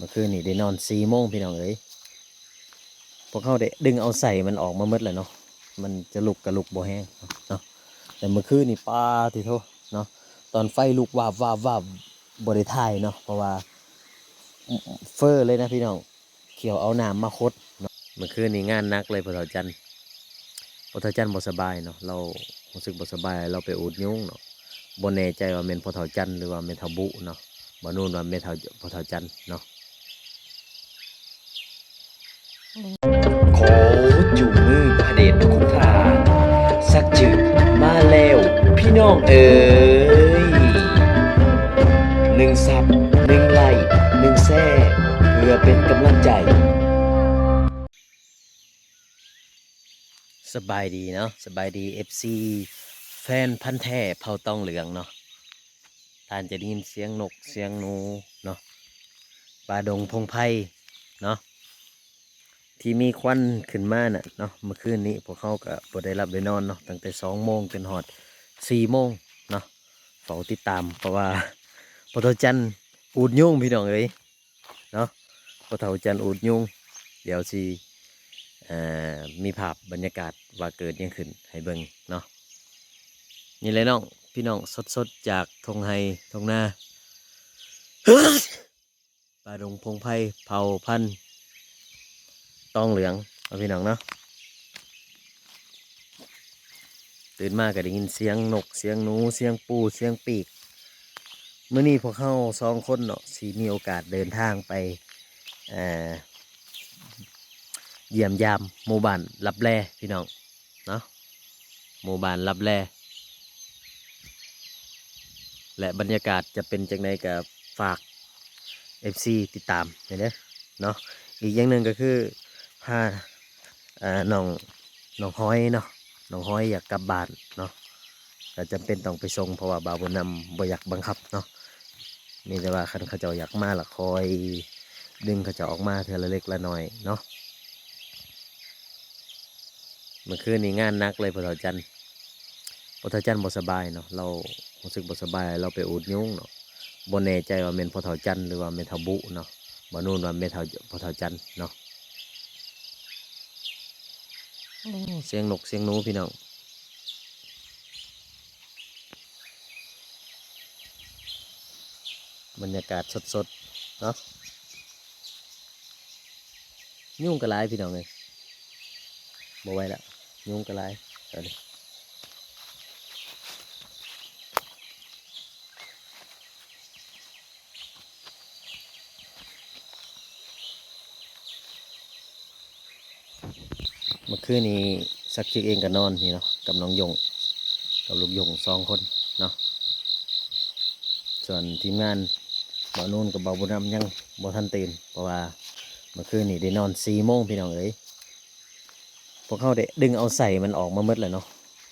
มื่อคืนนี่ได้นอนสี่โมงพี่น้องเอ้ยพวกเขาได้ดึงเอาใส่มันออกมาหมดเลยเนาะมันจะลุกกระลุกบ่แห้งเนาะแต่เมื่อคืนนี่ป้าทีโทเนาะตอนไฟลุกวาบวาบวาบบริทายเนาะเพราะว่าเฟอร์เลยนะพี่น้องเขียวเอาน้ำมาคดเนาะเมื่อคืนนี่งานนักเลยพอเฒ่าจันทร์พอเฒ่าจันทร์บ่สบายเนาะเรารู้สึกบ่สบายเราไปอุดยุงเนาะบ่แน่ใจว่าเป็นพอเฒ่าจันทร์หรือว่าเป็นเฒ่าบุเนาะบ่นู่นว่าเป็นเฒ่าพอเฒ่าจันทร์เนาะ ขอจูงมือพระเดชคุณทานสักจืดมาแล้วพี่น้องเอ๋ยหนึ่งซับหนึ่งไลค์หนึ่งแซ่เพื่อเป็นกำลังใจ สบายดีเนาะสบายดี FC แฟนพันธุ์แท้เผาตองเหลืองเนาะท่านจะได้ยินเสียงนกเสียงหนูเนาะปลาดงพงไพ่เนาะ ที่มีควันขึ้นมาน่ะเนาะเมื่อคืนนี้พวกเขาก็บ่ได้รับได้นอนเนาะตั้งแต่สองโมงจนหอดสี่โมงเนาะเฝ้าติดตาม เพราะว่าพอเท่าจันทร์อูดยุ่งพี่น้องเอ้ยเนาะพอเท่าจันทร์อูดยุ่งเดี๋ยวสิมีภาพบรรยากาศว่าเกิดยังขึ้นให้เบิ่งเนาะนี่เลยน้องพี่น้องสดๆจากทงไฮทงนาปลาดงพงไพ่เผาพันธุ์ ตองเหลืองเอาพี่น้องเนาะตื่นมากก็ได้ยินเสียงนกเสียงหนูเสียงปูเสียงปีกเมื่อนี้พวกเข้าสองคนเนาะสีมีโอกาสเดินทางไปเยี่ยมยามหมู่บ้านรับแลพี่น้องเนาะหมู่บ้านรับแลและบรรยากาศจะเป็นจังไดกับฝาก FC ติดตามเห็นเด้อเนาะอีกอย่างหนึ่งก็คือ พาอ่าน้องน้องห้อยเนาะน้องห้อยอยากกลับบ้านเนาะก็จำเป็นต้องไปส่งเพราะว่าบาวบุนำบ่อยากบังคับเนาะมีแต่ว่าคันเขาเจ้าอยากมาละคอย ดึงเขาเจะออกมาเทอละเล็กละน้อยเนาะเมื่อคืนนี้งานนักเลยพอเฒ่าจันทร์พอเฒ่าจันทร์บ่สบายเนาะเรารู้สึกบ่สบายเราไปอุดยุงเนาะบ่แน่ใจว่าเป็นพอเฒ่าจันทร์หรือว่าเป็นเฒ่าบุเนาะบ่นู่นว่าเป็นเฒ่าพอเฒ่าจันทร์เนาะ เสียงนกเสียงหนูพี่น้องบรรยากาศสดๆเนาะยุ่งกระไรพี่น้องเลยบ่ไวแล้วยุงกระไรตอนนี้ เมื่อคืนนี้สักชิกเองก็นอนนี่เนาะกับน้องยง กับลูกยงสองคนเนาะส่วนทีมงานบ่าวนุ่นกับบ่าวบุญนำยังบ่ทันตื่นเพราะว่าเมื่อคืนนี้ได้นอนสี่โมงพี่น้องเอ้ยพวกเขาได้ดึงเอาใส่มันออกมาหมดเลยเนาะ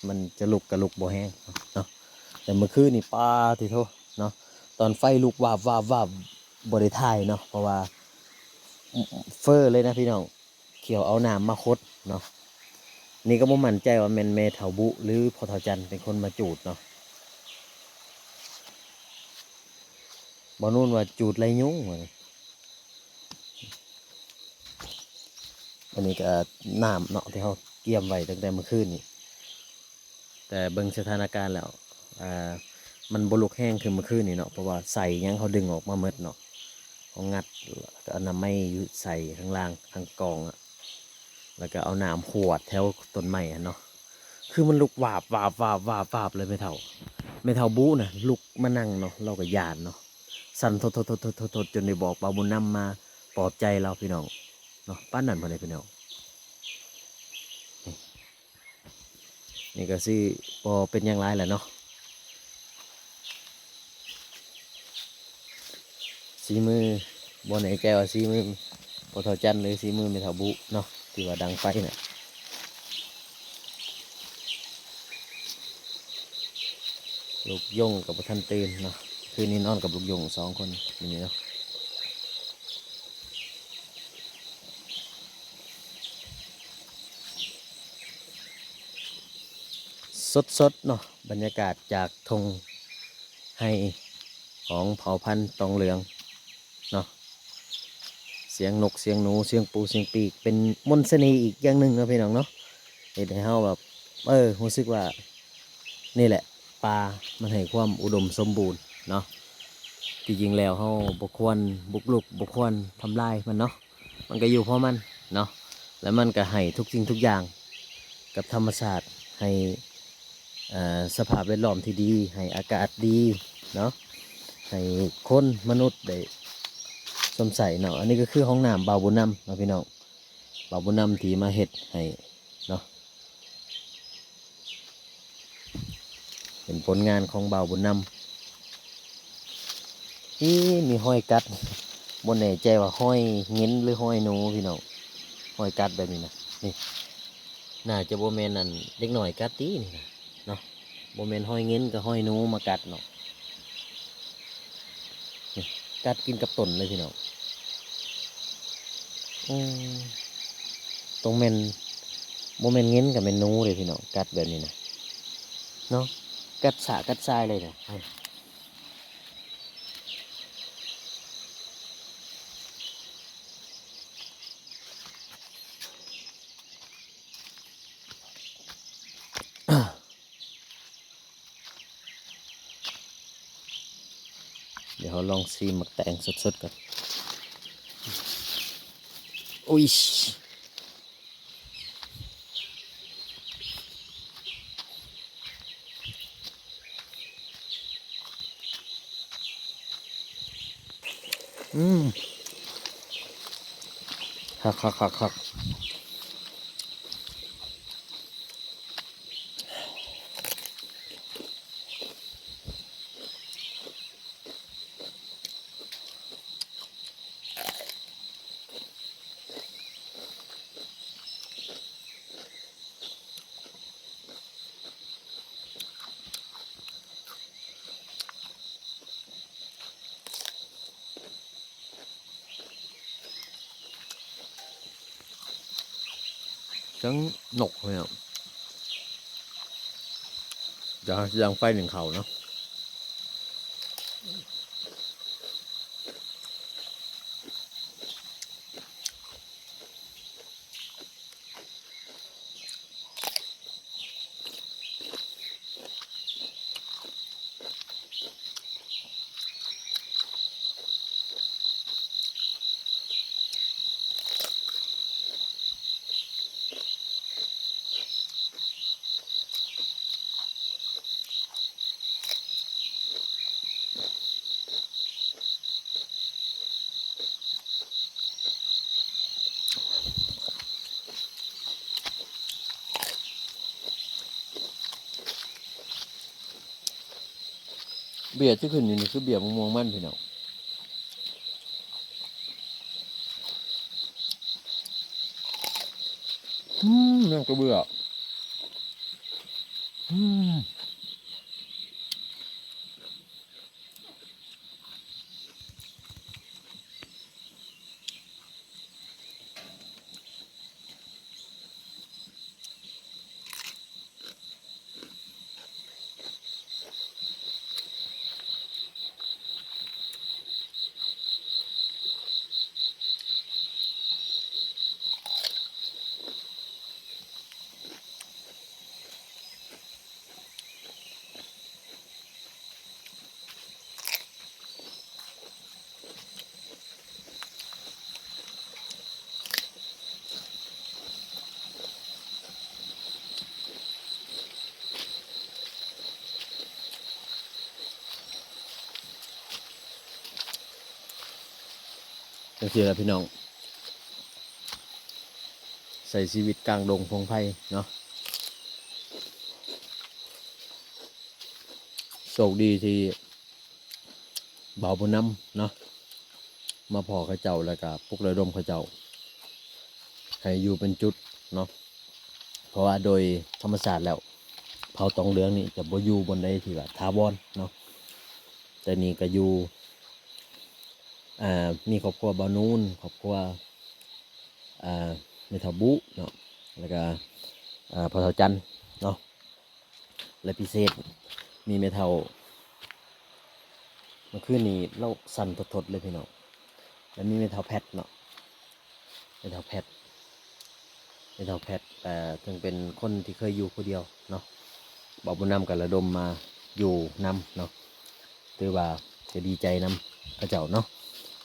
มันจะลุกกระลุกบ่แห้งเนาะแต่เมื่อคืนนี่ป้าทีโทเนาะตอนไฟลุกวาบวาบวาบบริทายเนาะเพราะว่าเฟอร์เลยนะพี่น้อง ขียวเอาน้ำมาคดเนาะนี่ก็บ่มั่นใจว่าแมนเมเถาบุ หรือพอเถาจันเป็นคนมาจูดเนาะบอนู่นว่าจูดไรยุ่งอันนี้ก็น้ำเนาะที่เขาเกี่ยมไว้ตั้งแต่เมื่อคืนนี่แต่เบิ่งสถานการณ์แล้วอ่ามันบลุกแห้งคือเมื่อคืนนี่เนาะเพราะว่าใส่ยังเขาดึงออกมาเมดเนาะเขางัดก็เอาน้ำไม่ใส่ข้างล่างข้างกองอะ แล้วก็เอาน้ำขวดแถวต้นไม้อะเนาะคือมันลุกวาบวาบวาบวาบวาบเลยไม่เท่าไม่เท่าบู๊นะลุกมานั่งเนาะเราก็ยานเนาะสั่นทดทดทดทดทดทดจนได้บอกปาบุญนำมาปลอบใจเราพี่น้องเนาะป้านนั่นพอได้พี่น้องนี่ก็สิพอเป็นอย่างไรแหละเนาะสีมือบนไหนแกว่าสีมือพอเท่าจันหรือสีมือไม่เท่าบุเนาะ ที่ว่าดังไฟน่ะลูกยงกับท่านตื่นเนาะคืนนี้นอนกับลูกยงสองคนอย่างนี้เนาะสดๆเนาะบรรยากาศจากธงให้ของเผ่าพันธุ์ตองเหลือง สียงนกเสียงหนูเสียงปูเสียงปีก เป็นมนต์เสน่ห์อีกอย่างหนึ่งนาะพี่น้องเนาะเห็นให้เฮาแบบเออรู้สึกว่านี่แหละปลามันให้ความอุดมสมบูรณ์เนาะที่จริงแล้วเฮาบ่ควรบุกลุกบ่ควรทำลายมันเนาะมันก็อยู่เพราะมันเนาะแล้วมันก็ให้ทุกสิ่งทุกอย่างกับธรรมชาติให้อ่าสภาพแวดล้อมที่ดี ให้อากาศดีเนาะให้คนมนุษย์ได้ สมใส่เนาะอันนี้ก็คือห้องน้ำบาบุญนำเนาะพี่น้องบาบุญนำที่มาเฮ็ดให้เนาะเป็นผลงานของบาบุญนำที่มีห้อยกัดบนแน่ใจว่าห้อยเงินหรือห้อยหนูพี่น้องห้อยกัดแบบนี้นะนี่น่าจะโบแมนนั่นเล็กหน่อยกัดตีนี่นะเนาะโบแมนห้อยเงินกับห้อยหนูมากัดเนาะ กัดกินกับต้นเลยพี่น้องตรงเมนโมเมนเง้นกับเมนนูเลยพี่น้องกัดแบบนี้นะเนาะกัดสากัดทรายเลยนะ เดี๋ยวเราลองซีหมักแตงสดๆกันอุ้ยอืมคักคักคักคัก จังหนกเลยอะจะยังไฟหนึ่งเขาเนาะ เบียดที่ขึ้นอยู่นี่คือเบียดมะม่วงมันพี่น้องอืมยังกระเบื่ออืม จังซี่แหละพี่น้อง ใส่ชีวิตกลางดงพงไพ่เนาะโชคดีที่เบาบุญน้ำเนาะมาพอเขาเจ้าแล้วก็ปลุกระดมเขาเจ้าให้อยู่เป็นจุดเนาะเพราะว่าโดยธรรมชาสติแล้วเผาตองเหลืองนี่จะบ่อยู่บนใดที่ว่าทาวอนเนาะแต่นี่ก็อยู่ มีครอบครัวบานูนครอบครัวเมทาบุเนาะแล้วก็อ่าพอเทาจันเนาะและพิเศษมีเมทัลเมื่อคืนนี้เราสั่นทดๆเลยพี่น้องแล้วมีเมทัลแพทเนาะในเท่าแพทย์ในเท่าแพทแต่ถึงเป็นคนที่เคยอยู่คนเดียวเนาะบอกบุญนำกับระดมมาอยู่นำเนาะถือว่าจะดีใจนำพระเจ้าเนาะ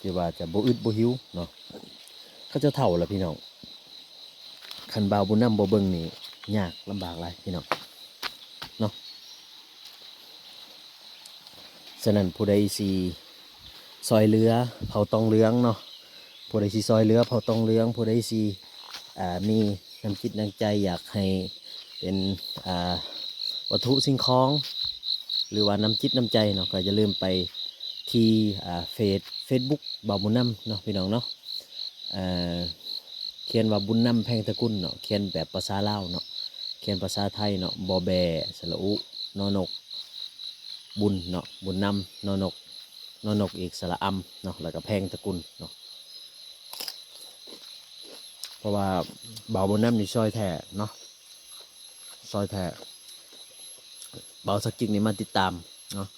ถือว่าจะบ่อึดบ่หิวเนาะเขาจะเท่าละพี่น้องคันบ่าวบุญนำบ่เบิ่งนี่ยากลำบากหลายพี่น้องเนาะฉะนั้นผู้ใดสิซอยเรือเผาตองเหลืองเนาะผู้ใดสิซอยเหลือเผาตองเหลืองผู้ใดสิอ่ามีน้ำจิตน้ำใจอยากให้เป็นอ่าวัตถุสิ่งของ หรือว่าน้ำจิตน้ำใจเนาะก็อย่าลืมไปที่อ่าเฟซ เฟซบุ๊กบ่าวบุญนำเนาะพี่น้องเนาะเขียนว่าบุญนำแพงตะกุลเนาะเขียนแบบภาษาลาวเนาะเขียนภาษาไทยเนาะบอแบสระอุนอนก บุญเนาะบุญนำนอนกนอนกอีกสระอำเนาะแล้วก็แพงตะกุลเนาะเพราะว่าเบาวบนน้ำนี่ซอยแท้เนาะซอยแท้เบาวสักจิกนี่มาติดตามเนาะ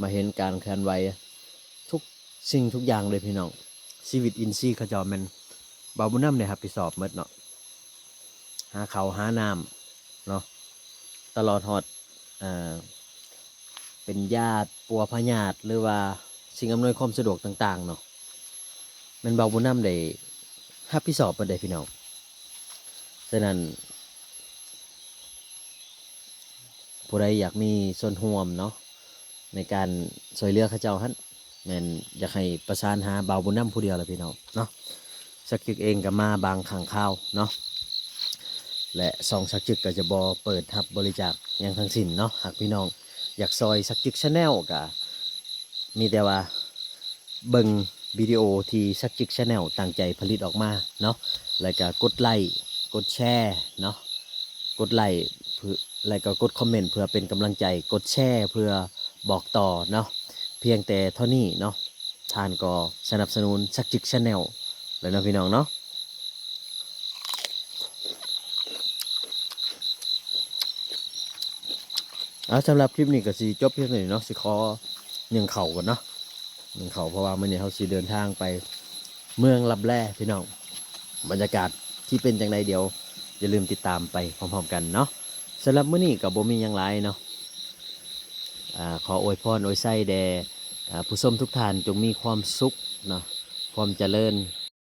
มาเห็นการเคลื่อนไหว สิ่งทุกอย่างเลยพี่น้องชีวิตอินซี่ขจรมันเบาบนน้ำเนี่ยครับไปสอบหมดเนาะหาเขาหาน้ำเนาะตลอดหอดอ่าเป็นญาติปัวพญาติหรือว่าสิ่งอำนวยความสะดวกต่าง ๆ เนาะมันเบาบนน้ำได้รับผิดชอบประเด็พี่น้องฉะนั้นผู้ใดอยากมีส่วนร่วมเนาะในการช่วยเหลือเข้าเจ้าฮั่น แม่นอยากให้ประสานหาเบาบุญน้ำผู้เดียวละพี่น้องเนาะสักจึกเองก็มาบางขังข้าวเนาะและซองสักจึกก็จะบอเปิดทับบริจาคอย่างทั้งสิ้นเนาะหากพี่น้องอยากซอยสักจึกชาแนลก็มีแต่ว่าเบิ่งวิดีโอที่สักจิกชาแนลตั้งใจผลิตออกมาเนาะแล้วก็กดไลค์กดแชร์เนาะกดไลค์เพื่อแล้วก็กดคอมเมนต์เพื่อเป็นกำลังใจกดแชร์เพื่อบอกต่อเนาะ พียงแต่เท่านี้เนาะท่านก็สนับสนุนสักจิกชาแนลเลยนะพี่น้องเนาะเอาสำหรับคลิปนี้ก็สิจบเพียงเท่านี้เนาะสิขอหนึ่งเข่าก่อนเนาะหนึ่งเข่าเพราะว่ามื่อนี้เขาสีเดินทางไปเมืองลับแร่พี่น้องบรรยากาศที่เป็นจังไดเดี๋ยว อย่าลืมติดตามไปพร้อมๆกันเนาะสำหรับมื้อนี้กับโบมียังไรเนาะอ่าขออวยพรอวยไส้แด่ ผู้ชมทุกท่านจงมีความสุขเนาะความเจริญ